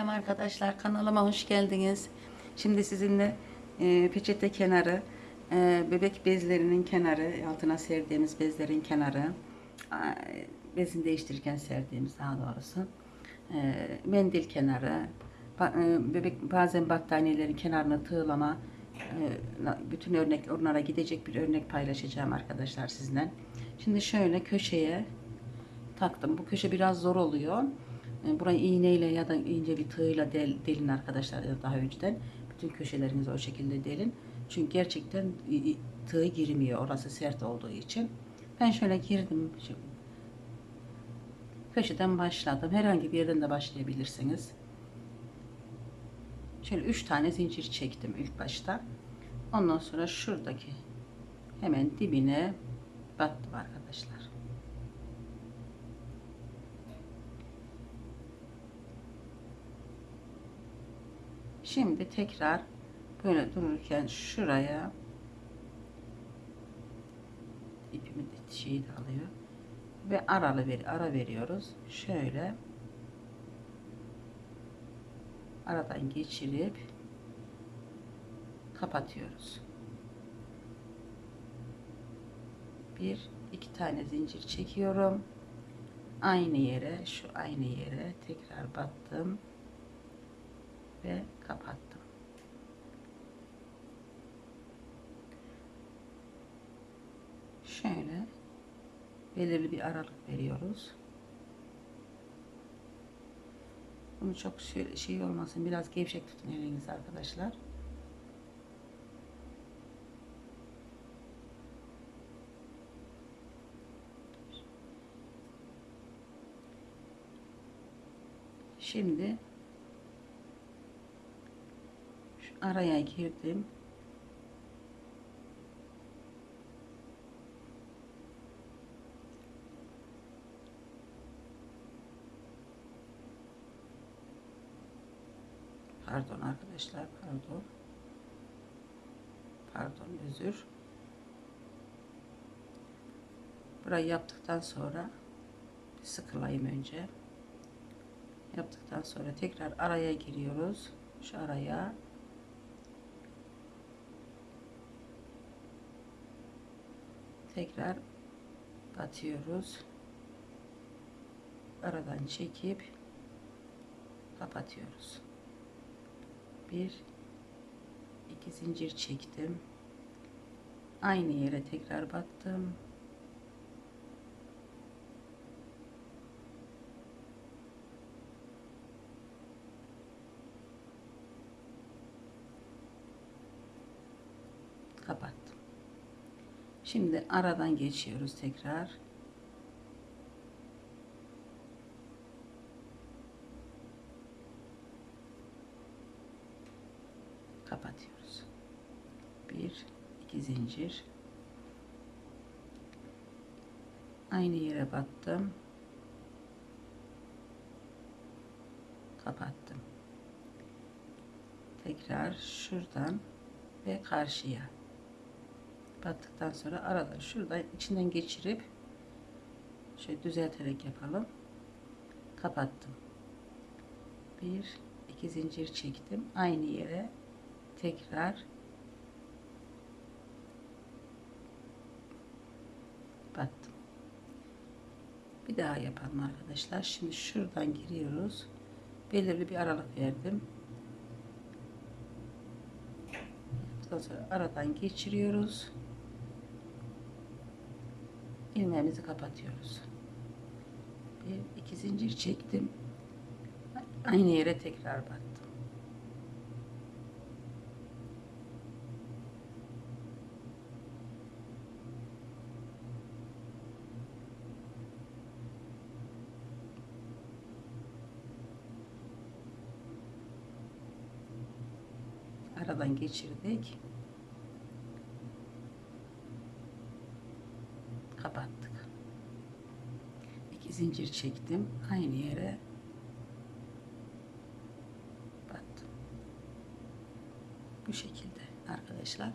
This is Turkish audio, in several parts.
Selam arkadaşlar kanalıma hoş geldiniz. Şimdi sizinle e, peçete kenarı, e, bebek bezlerinin kenarı, altına serdiğimiz bezlerin kenarı, a, bezini değiştirirken serdiğimiz daha doğrusu, e, mendil kenarı, ba- e, bebek bazen battaniyelerin kenarına tığlama, e, bütün örnek onlara gidecek bir örnek paylaşacağım arkadaşlar sizden. Şimdi şöyle köşeye taktım. Bu köşe biraz zor oluyor. E, Burayı iğneyle ya da ince bir tığla del, delin arkadaşlar daha önceden. Bütün köşelerinizi o şekilde delin. Çünkü gerçekten tığ girmiyor. Orası sert olduğu için. Ben şöyle girdim. Köşeden başladım. Herhangi bir yerden de başlayabilirsiniz. Şöyle üç tane zincir çektim ilk başta. Ondan sonra şuradaki hemen dibine battım arkadaşlar. Şimdi tekrar böyle dururken şuraya ipimi de şeyi de alıyor ve aralı ver, ara veriyoruz. Şöyle aradan geçirip kapatıyoruz. Bir iki tane zincir çekiyorum. Aynı yere şu aynı yere tekrar battım ve kapattım. Şöyle belirli bir aralık veriyoruz. Bunu çok şöyle şey olmasın biraz gevşek tutun elinizi arkadaşlar. Şimdi şu araya girdim. Pardon arkadaşlar, pardon. Pardon, özür. Burayı yaptıktan sonra bir sıkılayım önce. Yaptıktan sonra tekrar araya giriyoruz. Şu araya tekrar batıyoruz. Aradan çekip kapatıyoruz. Bir iki zincir çektim. Aynı yere tekrar battım. kapattım. Şimdi aradan geçiyoruz tekrar. Kapatıyoruz. Bir, iki zincir. Aynı yere battım. Kapattım. Tekrar şuradan ve karşıya battıktan sonra arada şuradan içinden geçirip şöyle düzelterek yapalım. Kapattım. Bir iki zincir çektim. Aynı yere tekrar battım. Bir daha yapalım arkadaşlar. Şimdi şuradan giriyoruz. Belirli bir aralık verdim. Ondan sonra aradan geçiriyoruz. İlmeğimizi kapatıyoruz. Bir iki zincir çektim. Aynı yere tekrar battım. Aradan geçirdik. Kapattık. İki zincir çektim. Aynı yere battım. Bu şekilde arkadaşlar.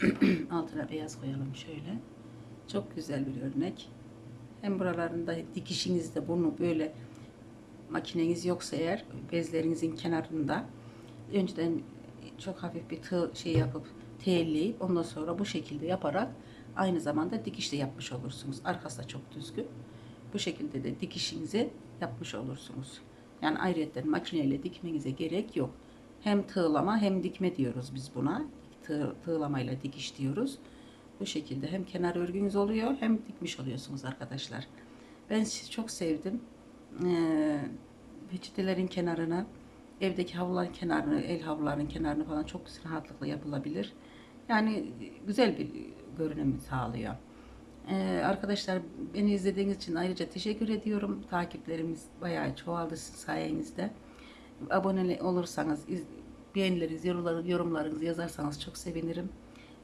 Altına beyaz koyalım şöyle. Çok güzel bir örnek. Hem buralarında dikişinizde bunu böyle makineniz yoksa eğer bezlerinizin kenarında önceden çok hafif bir tığ şey yapıp teyelleyip ondan sonra bu şekilde yaparak aynı zamanda dikiş de yapmış olursunuz. Arkası da çok düzgün. Bu şekilde de dikişinizi yapmış olursunuz. Yani ayrıca makineyle dikmenize gerek yok. Hem tığlama hem dikme diyoruz biz buna. Tığ, tığlamayla dikiş diyoruz. Bu şekilde hem kenar örgünüz oluyor hem dikmiş oluyorsunuz arkadaşlar. Ben çok sevdim. Ee, peçetelerin kenarına, evdeki havluların kenarını, el havluların kenarını falan çok rahatlıkla yapılabilir. Yani güzel bir görünüm sağlıyor. Ee, arkadaşlar beni izlediğiniz için ayrıca teşekkür ediyorum. Takiplerimiz bayağı çoğaldı sayenizde. Abone olursanız, iz, beğenileriniz, yorumlarınız, yorumlarınızı yazarsanız çok sevinirim.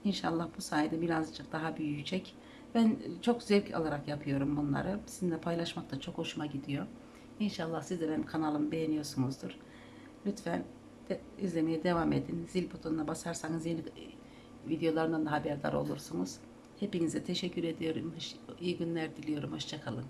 İnşallah bu sayede birazcık daha büyüyecek. Ben çok zevk alarak yapıyorum bunları. Sizinle paylaşmak da çok hoşuma gidiyor. İnşallah siz de benim kanalımı beğeniyorsunuzdur. Lütfen de, izlemeye devam edin. Zil butonuna basarsanız yeni videolarından da haberdar olursunuz. Hepinize teşekkür ediyorum. İyi günler diliyorum. Hoşçakalın.